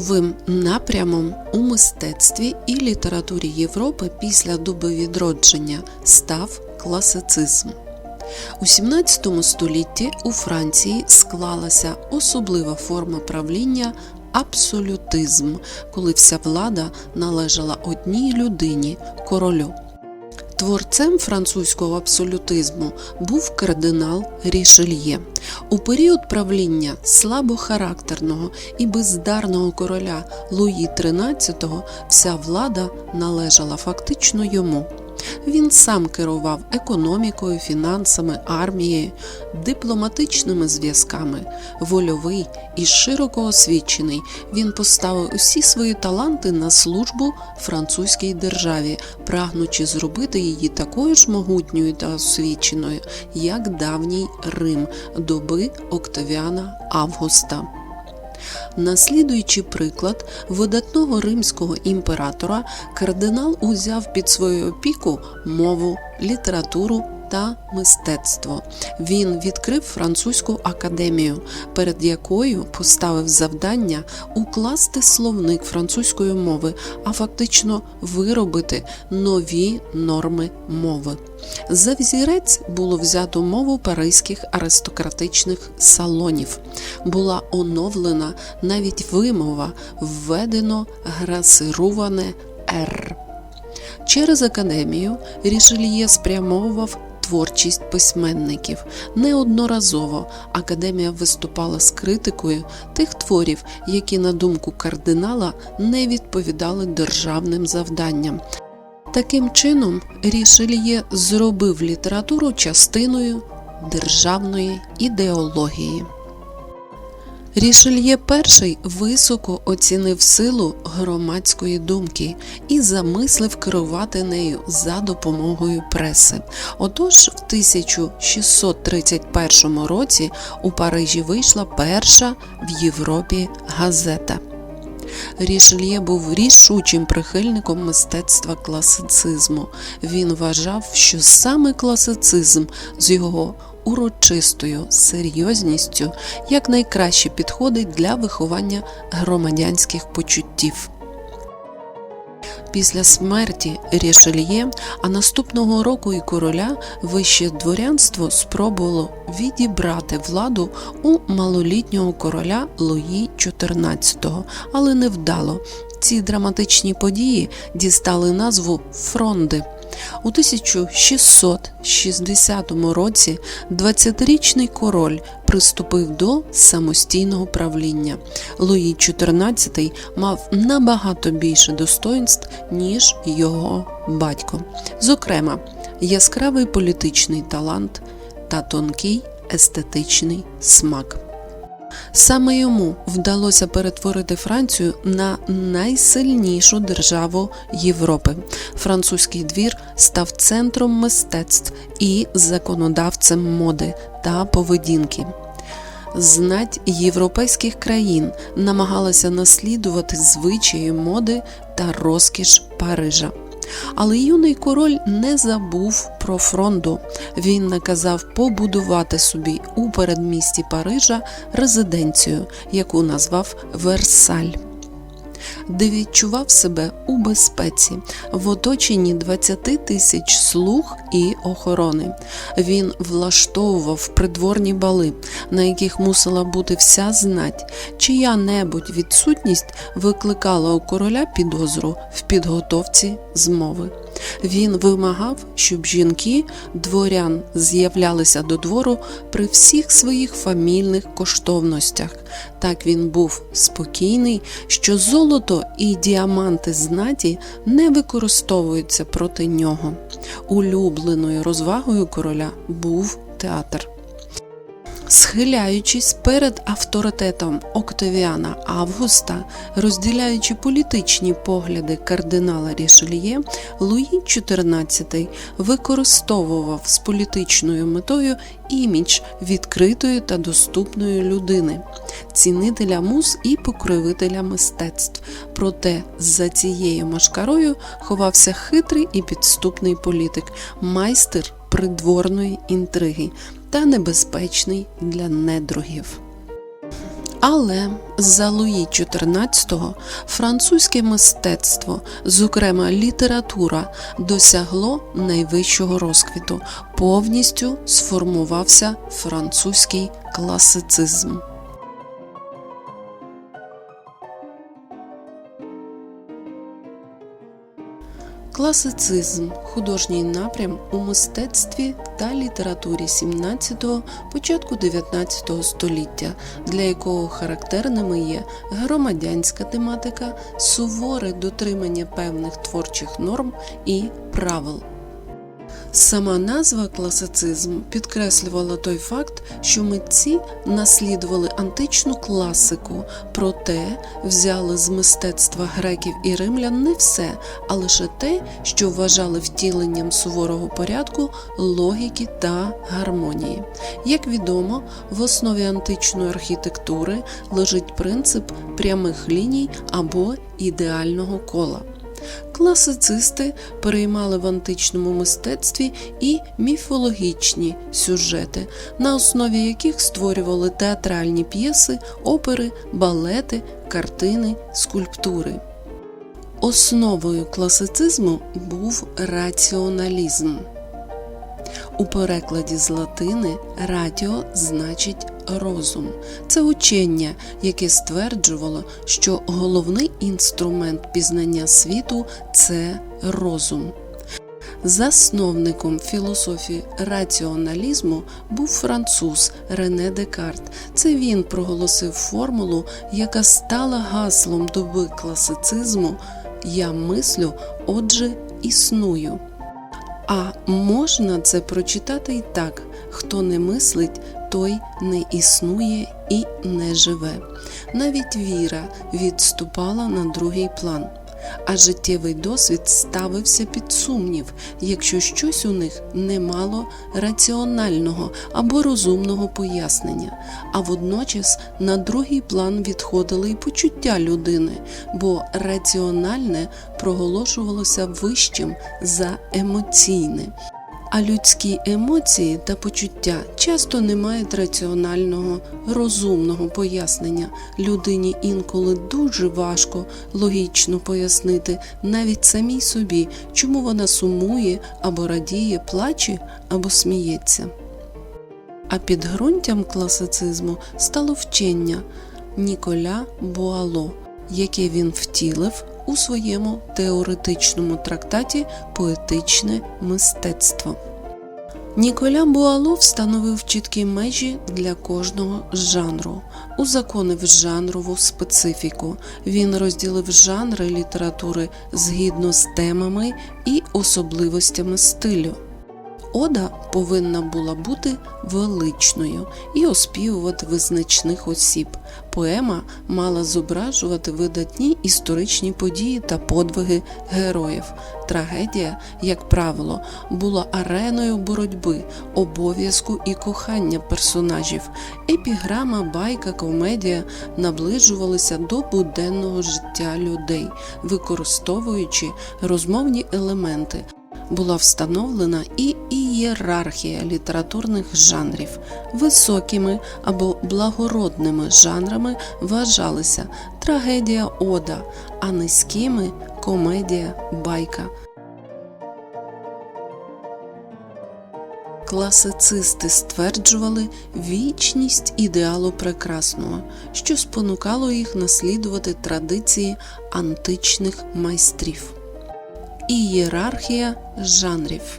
Новим напрямом у мистецтві і літературі Європи після доби відродження став класицизм. У 17 столітті у Франції склалася особлива форма правління абсолютизм, коли вся влада належала одній людині королю. Творцем французького абсолютизму був кардинал Рішельє. У період правління слабохарактерного і бездарного короля Луї XIII вся влада належала фактично йому. Він сам керував економікою, фінансами, армією, дипломатичними зв'язками, вольовий і широко освічений. Він поставив усі свої таланти на службу французькій державі, прагнучи зробити її такою ж могутньою та освіченою, як давній Рим доби Октавіана Августа. Наслідуючи приклад видатного римського імператора, кардинал узяв під свою опіку мову, літературу та мистецтво. Він відкрив французьку академію, перед якою поставив завдання укласти словник французької мови, а фактично виробити нові норми мови. За взірець було взято мову паризьких аристократичних салонів. Була оновлена навіть вимова, введено грасироване «р». Через академію Рішельє спрямовував творчість письменників. Неодноразово академія виступала з критикою тих творів, які, на думку кардинала, не відповідали державним завданням. Таким чином, Рішельє зробив літературу частиною державної ідеології. Рішельє І високо оцінив силу громадської думки і замислив керувати нею за допомогою преси. Отож, в 1631 році у Парижі вийшла перша в Європі газета. Рішельє був рішучим прихильником мистецтва класицизму. Він вважав, що саме класицизм з його урочистою серйозністю якнайкраще підходить для виховання громадянських почуттів. Після смерті Рішельє, а наступного року і короля вище дворянство спробувало відібрати владу у малолітнього короля Луї XIV, але невдало. Ці драматичні події дістали назву Фронди. У 1660 році 20-річний король приступив до самостійного правління. Луї XIV мав набагато більше достоинств, ніж його батько. Зокрема, яскравий політичний талант та тонкий естетичний смак. Саме йому вдалося перетворити Францію на найсильнішу державу Європи. Французький двір став центром мистецтв і законодавцем моди та поведінки. Знать європейських країн намагалася наслідувати звичаї моди та розкіш Парижа. Але юний король не забув про фронду. Він наказав побудувати собі у передмісті Парижа резиденцію, яку назвав Версаль. Де відчував себе у безпеці в оточенні 20 тисяч слуг і охорони. Він влаштовував придворні бали, на яких мусила бути вся знать, чия-небудь відсутність викликала у короля підозру в підготовці змови. Він вимагав, щоб жінки дворян з'являлися до двору при всіх своїх фамільних коштовностях. Так він був спокійний, що золото і діаманти знаті не використовуються проти нього. Улюбленою розвагою короля був театр. Схиляючись перед авторитетом Октавіана Августа, розділяючи політичні погляди кардинала Рішельє, Луї XIV використовував з політичною метою імідж відкритої та доступної людини, цінителя муз і покровителя мистецтв. Проте за цією машкарою ховався хитрий і підступний політик, майстер придворної інтриги та небезпечний для недругів. Але за Луї XIV французьке мистецтво, зокрема література, досягло найвищого розквіту. Повністю сформувався французький класицизм. Класицизм художній напрям у мистецтві та літературі 17-го, початку 19 століття, для якого характерними є громадянська тематика, суворе дотримання певних творчих норм і правил. Сама назва класицизм підкреслювала той факт, що митці наслідували античну класику, проте взяли з мистецтва греків і римлян не все, а лише те, що вважали втіленням суворого порядку, логіки та гармонії. Як відомо, в основі античної архітектури лежить принцип прямих ліній або ідеального кола. Класицисти переймали в античному мистецтві і міфологічні сюжети, на основі яких створювали театральні п'єси, опери, балети, картини, скульптури. Основою класицизму був раціоналізм. У перекладі з латини радіо значить розум. Це учення, яке стверджувало, що головний інструмент пізнання світу це розум. Засновником філософії раціоналізму був француз Рене Декарт. Це він проголосив формулу, яка стала гаслом доби класицизму Я мислю, отже, існую. А можна це прочитати і так: хто не мислить, той не існує і не живе. Навіть віра відступала на другий план. А життєвий досвід ставився під сумнів, якщо щось у них не мало раціонального або розумного пояснення, а водночас на другий план відходили й почуття людини, бо раціональне проголошувалося вищим за емоційне. А людські емоції та почуття часто не мають раціонального, розумного пояснення. Людині інколи дуже важко логічно пояснити навіть самій собі, чому вона сумує або радіє, плаче або сміється. А підґрунтям класицизму стало вчення Ніколя Буало, яке він втілив у своєму теоретичному трактаті Поетичне мистецтво. Ніколя Буало встановив чіткі межі для кожного жанру, узаконив жанрову специфіку. Він розділив жанри літератури згідно з темами і особливостями стилю. Ода повинна була бути величною і оспівувати визначних осіб. Поема мала зображувати видатні історичні події та подвиги героїв. Трагедія, як правило, була ареною боротьби, обов'язку і кохання персонажів. Епіграма, байка, комедія наближувалися до буденного життя людей, використовуючи розмовні елементи була встановлена і ієрархія літературних жанрів. Високими або благородними жанрами вважалися трагедія ода, а низькими комедія байка. Класицисти стверджували вічність ідеалу прекрасного, що спонукало їх наслідувати традиції античних майстрів. Ієрархія жанрів.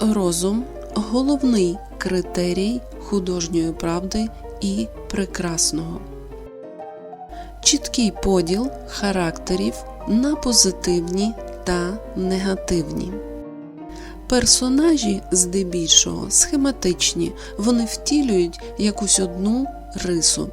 Розум головний критерій художньої правди і прекрасного. Чіткий поділ характерів на позитивні та негативні. Персонажі здебільшого схематичні, вони втілюють якусь одну рису.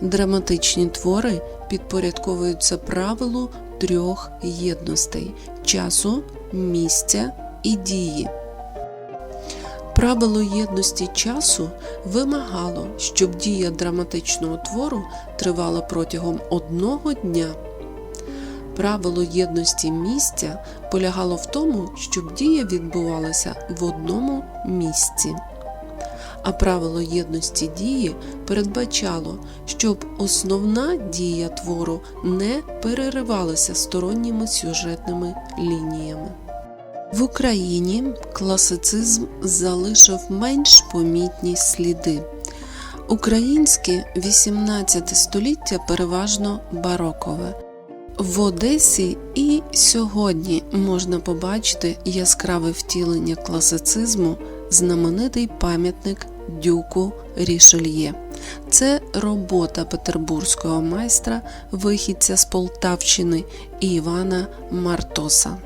Драматичні твори підпорядковуються правилу трьох єдностей часу, місця і дії. Правило єдності часу вимагало, щоб дія драматичного твору тривала протягом одного дня. Правило єдності місця полягало в тому, щоб дія відбувалася в одному місці. А правило єдності дії передбачало, щоб основна дія твору не переривалася сторонніми сюжетними лініями. В Україні класицизм залишив менш помітні сліди. Українське 18 століття переважно барокове. В Одесі і сьогодні можна побачити яскраве втілення класицизму, знаменитий пам'ятник Дюку Рішельє. Це робота петербурзького майстра, вихідця з Полтавщини Івана Мартоса.